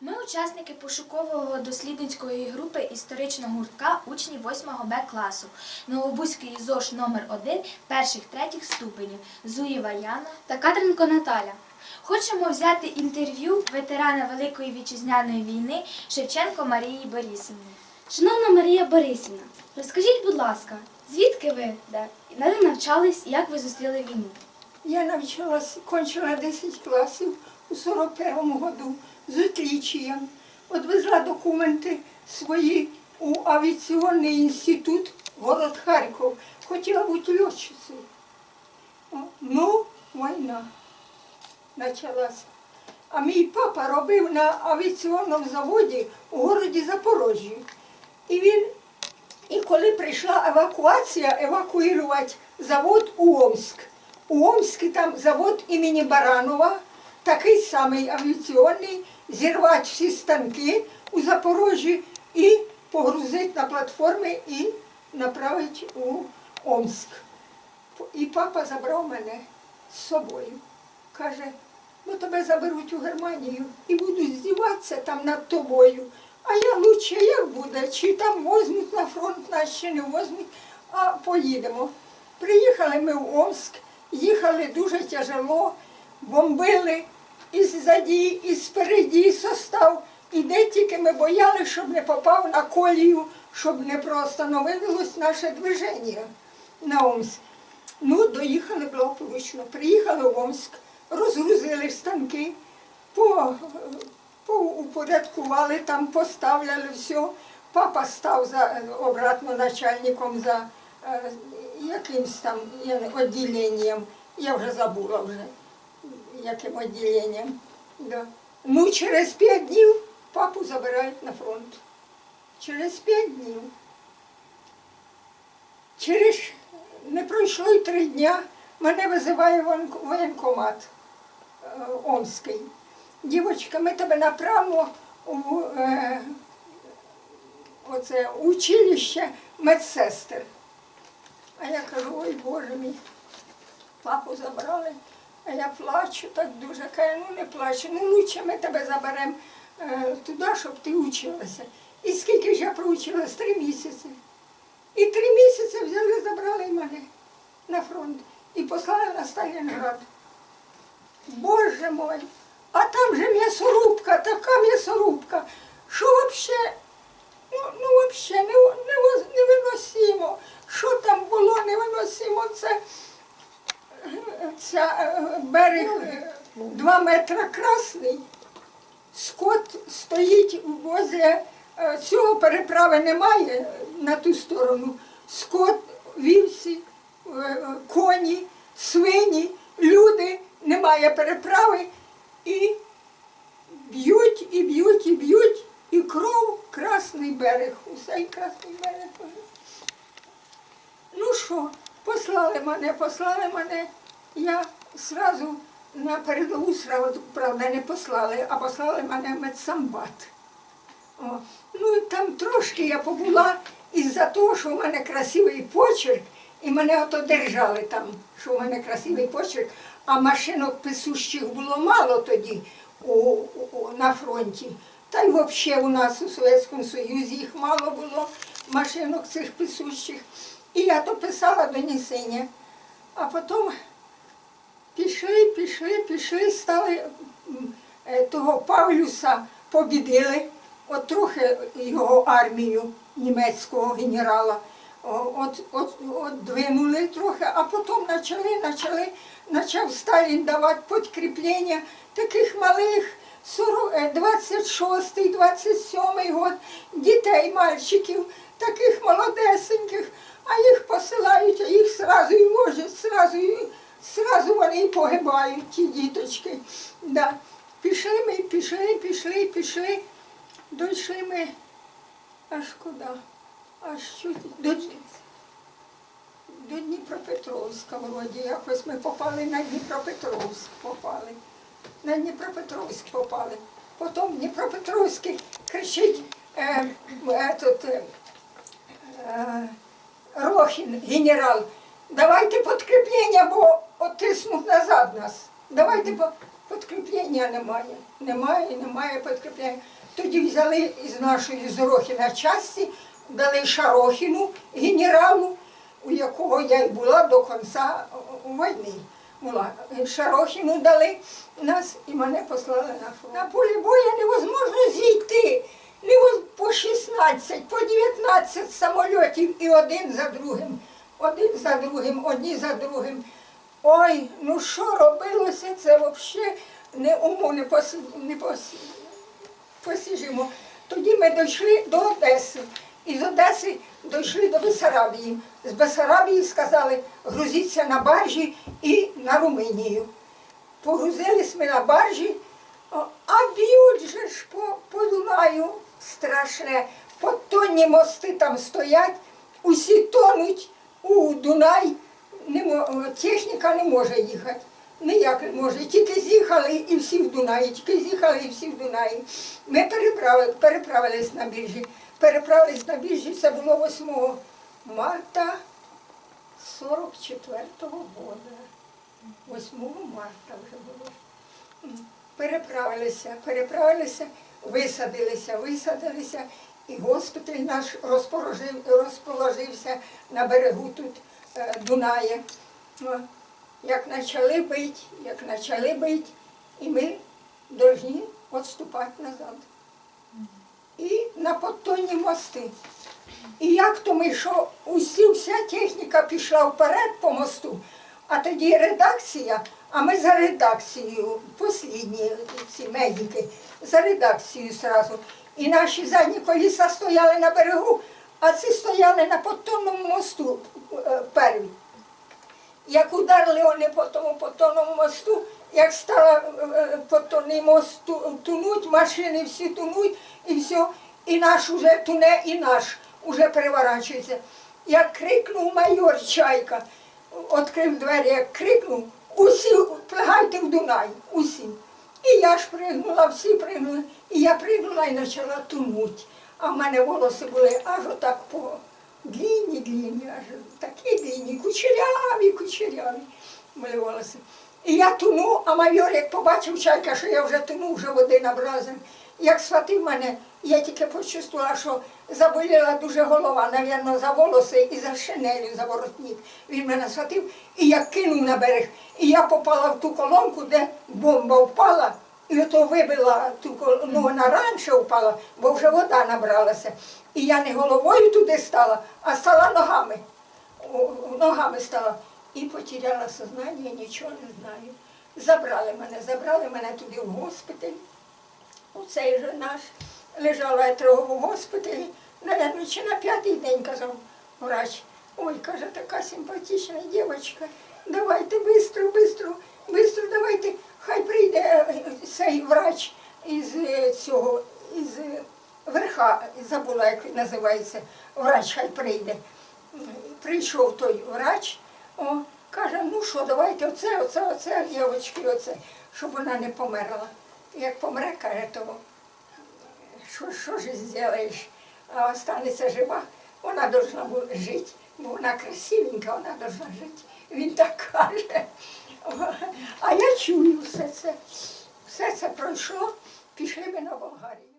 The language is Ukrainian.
Ми учасники пошукового дослідницької групи історичного гуртка учні 8 Б класу Новобузький ЗОШ номер 1 перших третіх ступенів Зуєва Яна та Катренко Наталя. Хочемо взяти інтерв'ю ветерана Великої вітчизняної війни Шевченко Марії Борисівни. Шановна Марія Борисівна, розкажіть, будь ласка, звідки ви де? Де ви навчались і як ви зустріли війну? Я навчалась, кончила 10 класів у 41-му году з отлічієм. Одвезла документи свої у авіаційний інститут, город Харків. Хотіла бути льотчицею. Ну, війна почалася. А мій папа робив на авіаційному заводі у городі Запорожжі. І він і коли прийшла евакуація, евакуювати завод у Омськ. У Омську там завод імені Баранова, такий самий авіаційний, зірвати всі станки у Запорожжі і погрузити на платформи і направити у Омськ. І папа забрав мене з собою. Каже, ну тебе заберуть у Германію і будуть здіватися там над тобою. А я лучше як буде, чи там возьмуть на фронт, нас чи не возьмуть, а поїдемо. Приїхали ми в Омск, їхали дуже тяжело, бомбили і ззаді, і спереді состав. І де тільки ми боялися, щоб не попав на колію, щоб не простановилось наше движення на Омск. Ну, доїхали благополучно. Приїхали в Омск, розгрузили станки, по, поупорядкували там, поставляли все. Папа став за, обратно начальником за е, якимсь там відділенням. Я вже забула вже, яким відділенням. Да. Ну, через п'ять днів папу забирають на фронт. Через п'ять днів. Через не пройшло й три дня, мене визиває воєнкомат е, Омський. Дівочка, ми тебе направимо в е, оце, училище медсестер. А я кажу, ой Боже мій, папу забрали, а я плачу так дуже. Каже, ну не плачу, ну лучше ми тебе заберемо е, туди, щоб ти училася. І скільки ж я проучилась? Три місяці. І три місяці взяли, забрали мене на фронт і послали на Сталінград. Боже мой, а там же м'ясорубка, така м'ясорубка, що взагалі, ну, ну взагалі невиносимо. Що там було невиносимо, це е, ця, е, берег е, два метри красний. Скот стоїть возле цього переправи немає на ту сторону. Скот, вівці, е, коні, свині, люди, немає переправи і б'ють, і б'ють, і б'ють, і кров красний берег. Усе красний берег. Ну що, послали мене, послали мене. Я зразу на передову сразу, правда, не послали, а послали мене в медсамбат. О, ну і там трошки я побула із-за того, що в мене красивий почерк, і мене ото держали там, що в мене красивий почерк, а машинок писущих було мало тоді у, у- у- на фронті. Та й взагалі у нас у Совєтському Союзі їх мало було машинок цих писущих. І я то писала донесення. А потім пішли, пішли, пішли, стали е, того Павлюса побідили, от трохи його армію німецького генерала. От, от, от двинули трохи, а потім почали, почали, почав Сталін давати підкріплення таких малих 40, е, 26-й, 27-й год дітей, мальчиків, таких молодесеньких, а їх посилають, а їх сразу і ложать, сразу, сразу вони і погибають, ті діточки. Да. Пішли ми, пішли, пішли, пішли. Дійшли ми аж куди? Аж чуть до, до Дніпропетровська вроді. Якось ми попали на Дніпропетровськ попали. На Дніпропетровськ попали. Потім Дніпропетровський кричить е, этот, е, е, Рохін, генерал, давайте підкріплення, бо оттиснуть назад нас. Давайте по- Подкріплення немає. Немає, немає підкріплення. Тоді взяли із нашої Зорохіна часті, дали Шарохіну, генералу, у якого я й була до кінця війни. Була. Шарохіну дали нас і мене послали на фронт. На полі бою невозможно зійти. Невоз- По 19 самольотів і один за другим. Один за другим, одні за другим. Ой, ну що робилося, це взагалі не уму не, посі, не посі, посіжимо. Тоді ми дійшли до Одеси. І з Одеси дійшли до Бесарабії. З Бесарабії сказали, грузіться на баржі і на Румунію. Погрузились ми на баржі, а б'ють же ж по, по Дунаю страшне. Подтонні мости там стоять, усі тонуть у Дунай, техніка не може їхати. Ніяк не може. Тільки з'їхали і всі в Дунаї, тільки з'їхали і всі в Дунаї. Ми переправили, переправились на біржі. Переправились на біржі, це було 8 марта 44-го року. 8 марта вже було. Переправилися, переправилися, висадилися, висадилися, і госпіталь наш розположив, розположився на берегу тут е, Дунає. Як почали бити, як почали бити, і ми повинні відступати назад. І на подтонні мости. І як то ми, що усі, вся техніка пішла вперед по мосту, а тоді редакція, а ми за редакцією, послідні ці медики, за редакцією зразу. І наші задні коліса стояли на берегу, а ці стояли на подтонному мосту е, перві. Як ударили вони по тому потонному мосту, як стала е, потонний мост тунуть, машини всі тунуть, і все, і наш уже туне, і наш уже переворачується. Як крикнув майор Чайка, відкрив двері, як крикнув, усі плигайте в Дунай, усі. І я ж пригнула, всі пригнули, і я пригнула і почала тунуть. А в мене волоси були аж отак по длінні, длінні, аж такі длінні, кучеряві, кучеряві були волоси. І я тону, а майор, як побачив чайка, що я вже тону, вже води набрався, як схватив мене, я тільки почувствувала, що заболіла дуже голова, навірно, за волоси і за шинелю, за воротник. Він мене схватив і я кинув на берег. І я попала в ту колонку, де бомба впала, і ото вибила ту кол- ну вона раніше впала, бо вже вода набралася. І я не головою туди стала, а стала ногами. Ногами стала. І потеряла сознання, нічого не знаю. Забрали мене, забрали мене туди в госпіталь. Оцей же наш лежала я трохи в госпіталі, наверное, чи на п'ятий день казав врач. Ой, каже, така симпатична дівчинка. Давайте бистро, бистро, бистро, давайте. Хай прийде цей врач із е, цього, із е, верха, забула, як він називається, врач хай прийде. Прийшов той врач, о, каже, ну що, давайте оце, оце, оце, дівчатки, оце, щоб вона не померла. Як помре, каже, то що, що ж зробиш? А останеться жива, вона повинна жити, бо вона красивенька, вона повинна жити. Він так каже. А я чую все це. Все це пройшло, пішли ми на Болгарію.